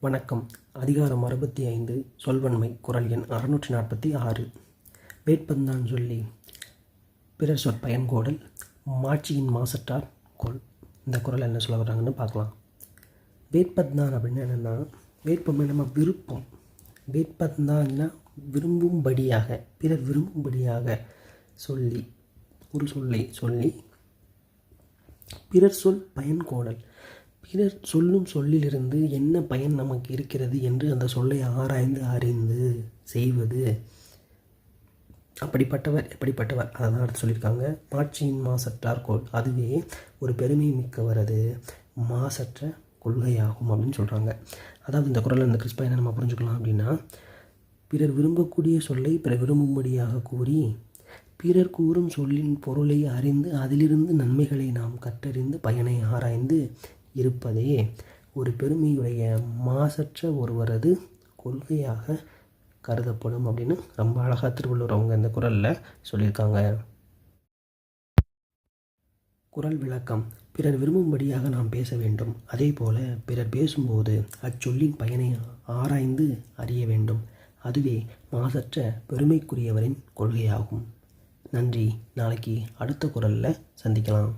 வணக்கம். அதிகாரம் அறுபத்தி ஐந்து சொல்வன்மை குரல் எண் அறுநூற்றி நாற்பத்தி ஆறு. வேட்பந்தான் சொல்லி பிறர் சொற்பயன்கோடல் மாட்சியின் மாசற்றார் கோல் இந்த குரல் என்ன சொல்ல வர்றாங்கன்னு பார்க்கலாம். வேட்பந்தான் அப்படின்னு என்னென்னா வேட்பம் நம்ம விருப்பம். வேட்பந்தான்னா விரும்பும்படியாக பிறர் விரும்பும்படியாக சொல்லி ஒரு சொல்லை சொல்லி பிறர் சொல் பயன்கோடல். பிறர் சொல்லும் சொல்லிலிருந்து என்ன பயன் நமக்கு இருக்கிறது என்று அந்த சொல்லை ஆராய்ந்து அறிந்து செய்வது? அப்படிப்பட்டவர் எப்படிப்பட்டவர்? அதை தான் அடுத்து சொல்லியிருக்காங்க. மாட்சியின் மாசற்றார் கோள். அதுவே ஒரு பெருமை மிக்கவரது மாசற்ற கொள்கையாகும் அப்படின்னு சொல்கிறாங்க அதாவது இந்த குரலில் இந்த கிறிஸ்பயனை நம்ம புரிஞ்சுக்கலாம் அப்படின்னா பிறர் விரும்பக்கூடிய சொல்லை பிறர் விரும்பும்படியாக கூறி பிறர் கூறும் சொல்லின் பொருளை அறிந்து அதிலிருந்து நன்மைகளை நாம் கற்றறிந்து பயனை ஆராய்ந்து இருப்பதே ஒரு பெருமையுடைய மாசற்ற ஒருவரது கொள்கையாக கருதப்படும் அப்படின்னு ரொம்ப அழகாக திருவள்ளுவர் அவங்க இந்த குரலில் சொல்லியிருக்காங்க. குரல் விளக்கம். பிறர் விரும்பும்படியாக நாம் பேச வேண்டும். அதே போல பிறர் பேசும்போது அச்சொல்லின் பயனை ஆராய்ந்து அறிய வேண்டும். அதுவே மாசற்ற பெருமைக்குரியவரின் கொள்கையாகும். நன்றி. நாளைக்கு அடுத்த குரலில் சந்திக்கலாம்.